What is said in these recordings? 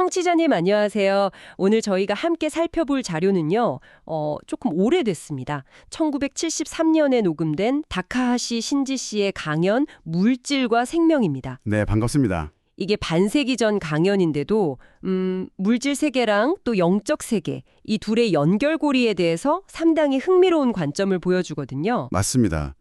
청취자님 안녕하세요. 오늘 저희가 함께 살펴볼 자료는요. 어, 조금 오래됐습니다. 1973년에 녹음된 다카하시 신지 씨의 강연 물질과 생명입니다. 네, 반갑습니다. 이게 반세기 전 강연인데도 음, 물질 세계랑 또 영적 세계 이 둘의 연결고리에 대해서 상당히 흥미로운 관점을 보여주거든요. 맞습니다.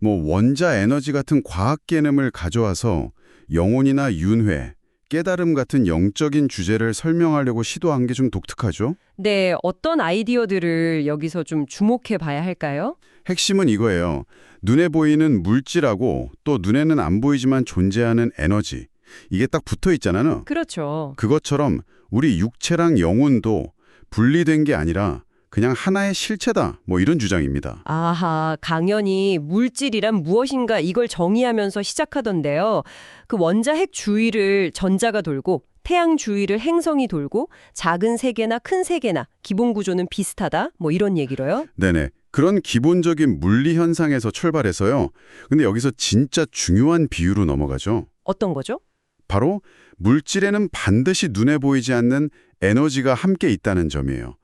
뭐 원자 에너지 같은 과학 개념을 가져와서 영혼이나 윤회, 깨달음 같은 영적인 주제를 설명하려고 시도한 게 좀 독특하죠? 네, 어떤 아이디어들을 여기서 좀 주목해 봐야 할까요? 핵심은 이거예요. 눈에 보이는 물질하고 또 눈에는 안 보이지만 존재하는 에너지. 이게 딱 붙어 있잖아요. 그렇죠. 그것처럼 우리 육체랑 영혼도 분리된 게 아니라 그냥 하나의 실체다. 뭐 이런 주장입니다. 아하, 강연이 물질이란 무엇인가 이걸 정의하면서 시작하던데요. 그 원자핵 주위를 전자가 돌고 태양 주위를 행성이 돌고 작은 세계나 큰 세계나 기본 구조는 비슷하다. 뭐 이런 얘기로요. 네네. 그런 기본적인 물리 현상에서 출발해서요. 근데 여기서 진짜 중요한 비유로 넘어가죠. 어떤 거죠? 바로 물질에는 반드시 눈에 보이지 않는 에너지가 함께 있다는 점이에요.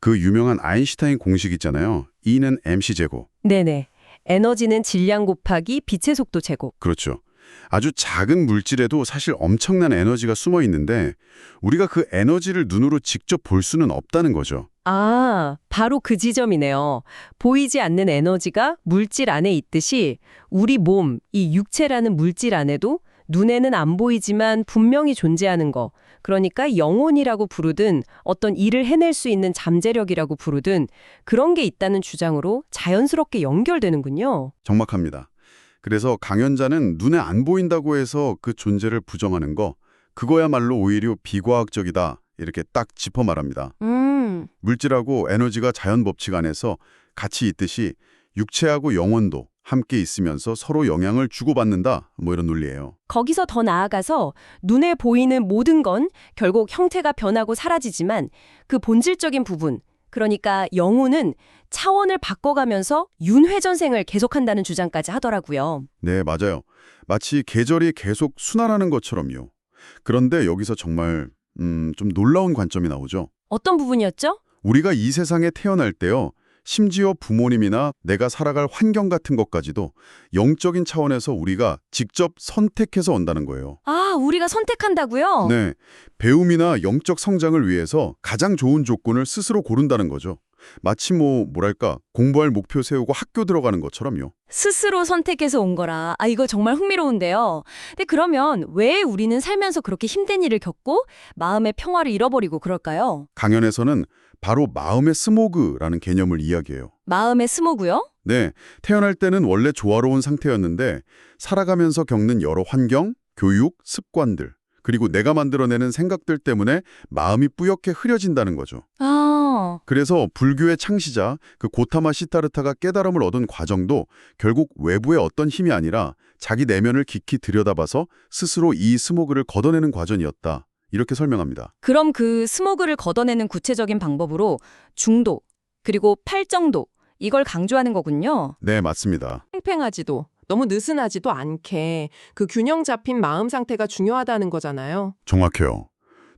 그 유명한 아인슈타인 공식 있잖아요. E는 mc제곱. 네네. 에너지는 질량 곱하기 빛의 속도 제곱. 그렇죠. 아주 작은 물질에도 사실 엄청난 에너지가 숨어 있는데 우리가 그 에너지를 눈으로 직접 볼 수는 없다는 거죠. 아, 바로 그 지점이네요. 보이지 않는 에너지가 물질 안에 있듯이 우리 몸, 이 육체라는 물질 안에도 눈에는 안 보이지만 분명히 존재하는 거. 그러니까 영혼이라고 부르든 어떤 일을 해낼 수 있는 잠재력이라고 부르든 그런 게 있다는 주장으로 자연스럽게 연결되는군요. 정확합니다. 그래서 강연자는 눈에 안 보인다고 해서 그 존재를 부정하는 거 그거야말로 오히려 비과학적이다 이렇게 딱 짚어 말합니다. 음, 물질하고 에너지가 자연 법칙 안에서 같이 있듯이 육체하고 영혼도 함께 있으면서 서로 영향을 주고받는다 뭐 이런 논리예요. 거기서 더 나아가서 눈에 보이는 모든 건 결국 형태가 변하고 사라지지만 그 본질적인 부분, 그러니까 영혼은 차원을 바꿔가면서 윤회전생을 계속한다는 주장까지 하더라고요. 네, 맞아요. 마치 계절이 계속 순환하는 것처럼요. 그런데 여기서 정말 음, 좀 놀라운 관점이 나오죠. 어떤 부분이었죠? 우리가 이 세상에 태어날 때요. 심지어 부모님이나 내가 살아갈 환경 같은 것까지도 영적인 차원에서 우리가 직접 선택해서 온다는 거예요. 아, 우리가 선택한다고요? 네, 배움이나 영적 성장을 위해서 가장 좋은 조건을 스스로 고른다는 거죠. 마치 뭐 뭐랄까 공부할 목표 세우고 학교 들어가는 것처럼요. 스스로 선택해서 온 거라. 아, 이거 정말 흥미로운데요. 근데 그러면 왜 우리는 살면서 그렇게 힘든 일을 겪고 마음의 평화를 잃어버리고 그럴까요? 강연에서는 바로 마음의 스모그라는 개념을 이야기해요. 마음의 스모고요? 네, 태어날 때는 원래 조화로운 상태였는데 살아가면서 겪는 여러 환경, 교육, 습관들, 그리고 내가 만들어내는 생각들 때문에 마음이 뿌옇게 흐려진다는 거죠. 아, 그래서 불교의 창시자 그 고타마 시타르타가 깨달음을 얻은 과정도 결국 외부의 어떤 힘이 아니라 자기 내면을 깊이 들여다봐서 스스로 이 스모그를 걷어내는 과정이었다. 이렇게 설명합니다. 그럼 그 스모그를 걷어내는 구체적인 방법으로 중도, 그리고 팔정도, 이걸 강조하는 거군요. 네, 맞습니다. 팽팽하지도 너무 느슨하지도 않게 그 균형 잡힌 마음 상태가 중요하다는 거잖아요. 정확해요.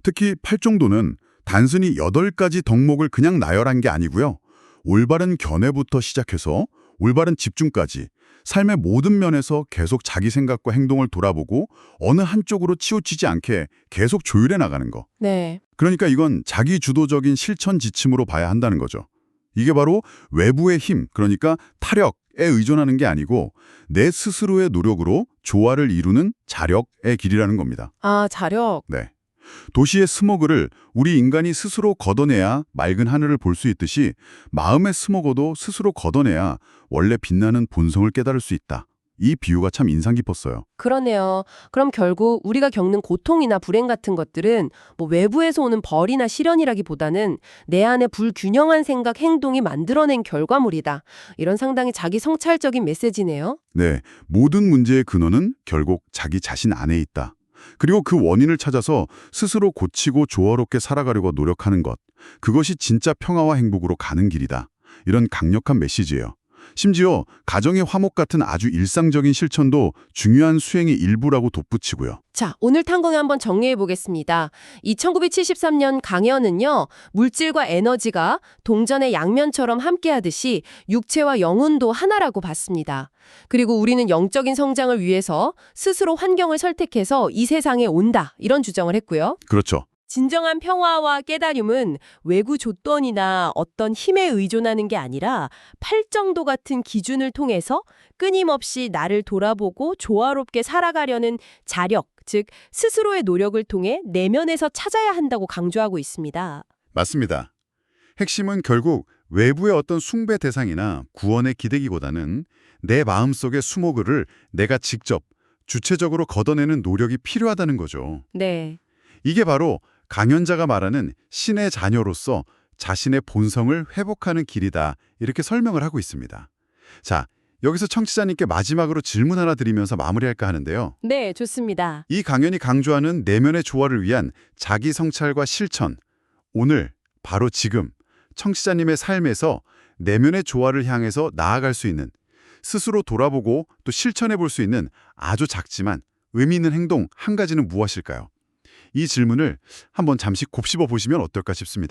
특히 팔정도는 단순히 8가지 덕목을 그냥 나열한 게 아니고요. 올바른 견해부터 시작해서 올바른 집중까지 삶의 모든 면에서 계속 자기 생각과 행동을 돌아보고 어느 한쪽으로 치우치지 않게 계속 조율해 나가는 거. 네. 그러니까 이건 자기 주도적인 실천 지침으로 봐야 한다는 거죠. 이게 바로 외부의 힘, 그러니까 타력에 의존하는 게 아니고 내 스스로의 노력으로 조화를 이루는 자력의 길이라는 겁니다. 아, 자력. 네. 도시의 스모그를 우리 인간이 스스로 걷어내야 맑은 하늘을 볼 수 있듯이 마음의 스모그도 스스로 걷어내야 원래 빛나는 본성을 깨달을 수 있다. 이 비유가 참 인상 깊었어요. 그러네요. 그럼 결국 우리가 겪는 고통이나 불행 같은 것들은 뭐 외부에서 오는 벌이나 시련이라기보다는 내 안에 불균형한 생각, 행동이 만들어낸 결과물이다. 이런 상당히 자기 성찰적인 메시지네요. 네, 모든 문제의 근원은 결국 자기 자신 안에 있다. 그리고 그 원인을 찾아서 스스로 고치고 조화롭게 살아가려고 노력하는 것. 그것이 진짜 평화와 행복으로 가는 길이다. 이런 강력한 메시지예요. 심지어 가정의 화목 같은 아주 일상적인 실천도 중요한 수행의 일부라고 덧붙이고요. 자, 오늘 탄공에 한번 정리해 보겠습니다. 이 1973년 강연은요, 물질과 에너지가 동전의 양면처럼 함께 하듯이 육체와 영혼도 하나라고 봤습니다. 그리고 우리는 영적인 성장을 위해서 스스로 환경을 선택해서 이 세상에 온다. 이런 주장을 했고요. 그렇죠. 진정한 평화와 깨달음은 외구 조건이나 어떤 힘에 의존하는 게 아니라 팔정도 같은 기준을 통해서 끊임없이 나를 돌아보고 조화롭게 살아가려는 자력, 즉 스스로의 노력을 통해 내면에서 찾아야 한다고 강조하고 있습니다. 맞습니다. 핵심은 결국 외부의 어떤 숭배 대상이나 구원의 기대기보다는 내 마음속의 수모글을 내가 직접 주체적으로 걷어내는 노력이 필요하다는 거죠. 네. 이게 바로 강연자가 말하는 신의 자녀로서 자신의 본성을 회복하는 길이다. 이렇게 설명을 하고 있습니다. 자, 여기서 청취자님께 마지막으로 질문 하나 드리면서 마무리할까 하는데요. 네, 좋습니다. 이 강연이 강조하는 내면의 조화를 위한 자기 성찰과 실천. 오늘, 바로 지금, 청취자님의 삶에서 내면의 조화를 향해서 나아갈 수 있는, 스스로 돌아보고 또 실천해 볼 수 있는 아주 작지만 의미 있는 행동 한 가지는 무엇일까요? 이 질문을 한번 잠시 곱씹어 보시면 어떨까 싶습니다.